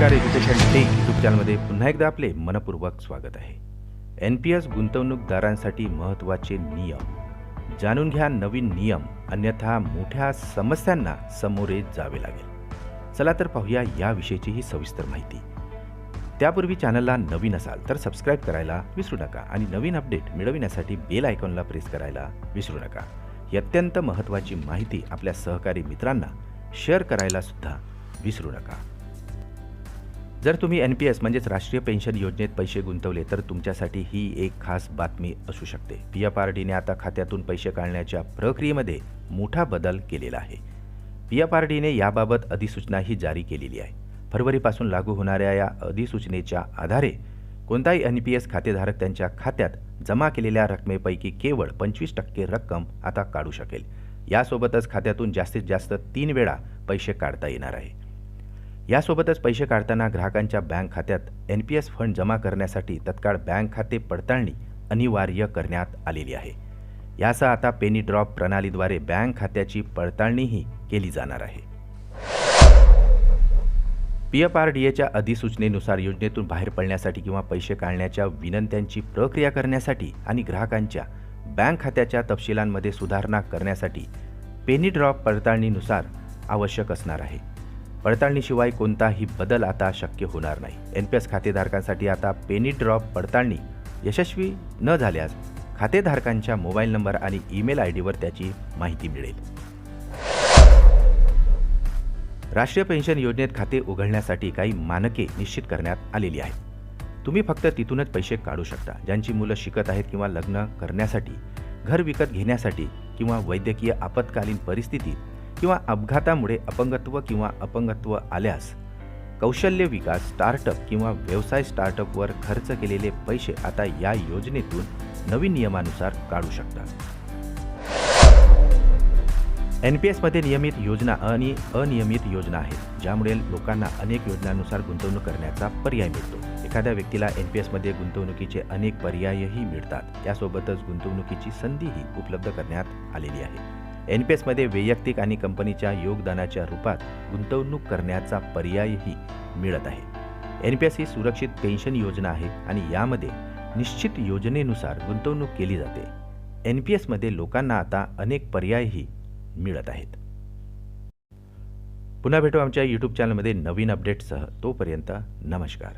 नमस्कार education take YouTube चॅनलमध्ये पुन्हा एकदा आपले मनपूर्वक स्वागत आहे. एन पी एस गुंतवणूकदारांसाठी महत्त्वाचे नियम. जाणून घ्या नवीन नियम अन्यथा मोठ्या समस्यांना सामोरे जावे लागेल. चला तर पाहूया याविषयीची ही सविस्तर माहिती. त्यापूर्वी चॅनलला नवीन असाल तर सबस्क्राईब करायला विसरू नका आणि नवीन अपडेट मिळविण्यासाठी बेल आयकॉनला प्रेस करायला विसरू नका. ही अत्यंत महत्त्वाची माहिती आपल्या सहकारी मित्रांना शेअर करायला सुद्धा विसरू नका. जर तुम्ही एन पी एस म्हणजेच राष्ट्रीय पेन्शन योजनेत पैसे गुंतवले तर तुमच्यासाठी ही एक खास बातमी असू शकते. पी एफ आर डीने आता खात्यातून पैसे काढण्याच्या प्रक्रियेमध्ये मोठा बदल केलेला आहे. पी एफ आर डीने याबाबत अधिसूचनाही जारी केलेली आहे. फरवरीपासून लागू होणाऱ्या या अधिसूचनेच्या आधारे कोणताही एन पी एस खातेधारक त्यांच्या खात्यात जमा केलेल्या रकमेपैकी केवळ पंचवीस टक्के रक्कम आता काढू शकेल. यासोबतच खात्यातून जास्तीत जास्त तीन वेळा पैसे काढता येणार आहे. यासोबतच पैसे काढताना ग्राहकांच्या बँक खात्यात एन पी एस फंड जमा करण्यासाठी तत्काळ बँक खाते पडताळणी अनिवार्य करण्यात आलेली आहे. यासह आता पेनी ड्रॉप प्रणालीद्वारे बँक खात्याची पडताळणीही केली जाणार आहे. पी एफ आर डी एच्या अधिसूचनेनुसार योजनेतून बाहेर पडण्यासाठी किंवा पैसे काढण्याच्या विनंत्यांची प्रक्रिया करण्यासाठी आणि ग्राहकांच्या बँक खात्याच्या तपशिलांमध्ये सुधारणा करण्यासाठी पेनी ड्रॉप पडताळणीनुसार आवश्यक असणार आहे. पडताळणीशिवाय कोणताही बदल आता शक्य होणार नाही. एन पी एस खातेधारकांसाठी आता पेनी ड्रॉप पडताळणी यशस्वी न झाल्यास खातेधारकांच्या मोबाईल नंबर आणि ईमेल आय डीवर त्याची माहिती मिळेल. राष्ट्रीय पेन्शन योजनेत खाते उघडण्यासाठी काही मानके निश्चित करण्यात आलेली आहेत. तुम्ही फक्त तिथूनच पैसे काढू शकता. ज्यांची मुलं शिकत आहेत किंवा लग्न करण्यासाठी घर विकत घेण्यासाठी किंवा वैद्यकीय आपत्कालीन परिस्थितीत किंवा अपघातामुळे अपंगत्व किंवा अपंगत्व आल्यास कौशल्य विकास स्टार्टअप किंवा व्यवसाय स्टार्टअपवर खर्च केलेले पैसे आता या योजनेतून नवीन नियमानुसार काढू शकतात एन पी एसमध्ये नियमित योजना आणि अनियमित योजना आहेत ज्यामुळे लोकांना अनेक योजनांनुसार गुंतवणूक करण्याचा पर्याय मिळतो. एखाद्या व्यक्तीला एन पी एसमध्ये गुंतवणुकीचे अनेक पर्यायही मिळतात. त्यासोबतच गुंतवणुकीची संधीही उपलब्ध करण्यात आलेली आहे. एन पी एसमध्ये वैयक्तिक आणि कंपनीच्या योगदानाच्या रूपात गुंतवणूक करण्याचा पर्यायही मिळत आहे. एन पी एस ही सुरक्षित पेन्शन योजना आहे आणि यामध्ये निश्चित योजनेनुसार गुंतवणूक केली जाते. एन पी एसमध्ये लोकांना आता अनेक पर्यायही मिळत आहेत. पुन्हा भेटू आमच्या यूट्यूब चॅनलमध्ये नवीन अपडेटसह तोपर्यंत नमस्कार.